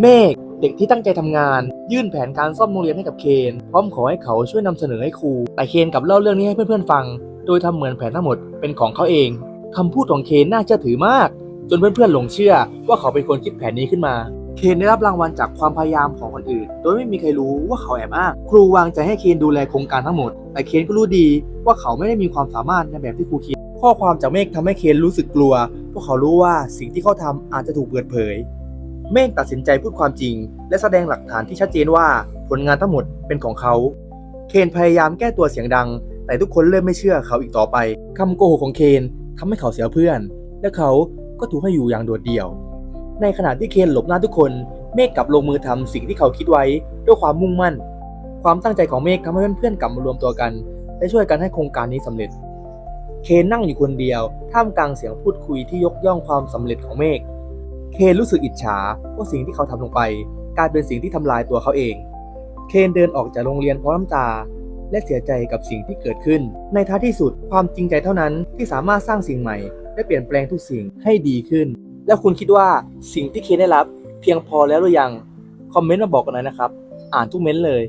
เมฆเด็กที่ตั้งใจทำงาน ยื่นแผนการซ่อมโรงเรียนให้กับเคน พร้อมขอให้เขาช่วยนำเสนอให้ครู แต่เคนกลับเล่าเรื่องนี้ให้เพื่อนๆฟัง โดยทำเหมือนแผนทั้งหมดเป็นของเขาเองคำพูดของเคนน่าเชื่อถือมาก จนเพื่อนๆหลงเชื่อว่าเขาเป็นคนคิดแผนนี้ขึ้นมา เคนได้รับรางวัลจากความพยายามของคนอื่น โดยไม่มีใครรู้ว่าเขาแอบอ้างครูวางใจให้เคนดูแลโครงการทั้งหมด แต่เคนก็รู้ดีว่าเขาไม่ได้มีความสามารถในแบบที่ครูคิดข้อความจากเมฆทำให้เคนรู้สึกกลัวเพราะเขารู้ว่าสิ่งที่เขาทำอาจจะถูกเปิดเผย เมฆตัดสินใจพูดความจริง และแสดงหลักฐานที่ชัดเจนว่าผลงานทั้งหมดเป็นของเขา เคนพยายามแก้ตัวเสียงดัง แต่ทุกคนเริ่มไม่เชื่อเขาอีกต่อไปคำโกหกของเคนทำให้เขาเสียเพื่อน และเขาก็ถูกให้อยู่อย่างโดดเดี่ยว ในขณะที่เคนหลบหน้าทุกคน เมฆกลับลงมือทำสิ่งที่เขาคิดไว้ด้วยความมุ่งมั่น ความตั้งใจของเมฆทำให้เพื่อนๆกลับมารวมตัวกัน และช่วยกันให้โครงการนี้สำเร็จ เคนนั่งอยู่คนเดียว ท่ามกลางเสียงพูดคุยที่ยกย่องความสำเร็จของเมฆ เคนรู้สึกอิจฉาว่าสิ่งที่เขาทำลงไปกลายเป็นสิ่งที่ทำลายตัวเขาเอง เคนเดินออกจากโรงเรียนพร้อมน้ำตา และเสียใจกับสิ่งที่เกิดขึ้น ในท้ายที่สุดความจริงใจเท่านั้นที่สามารถสร้างสิ่งใหม่ และเปลี่ยนแปลงทุกสิ่งให้ดีขึ้น แล้วคุณคิดว่าสิ่งที่เคนได้รับ เพียงพอแล้วหรือยัง คอมเมนต์มาบอกกันหน่อยนะครับ อ่านทุกเม้นต์เลย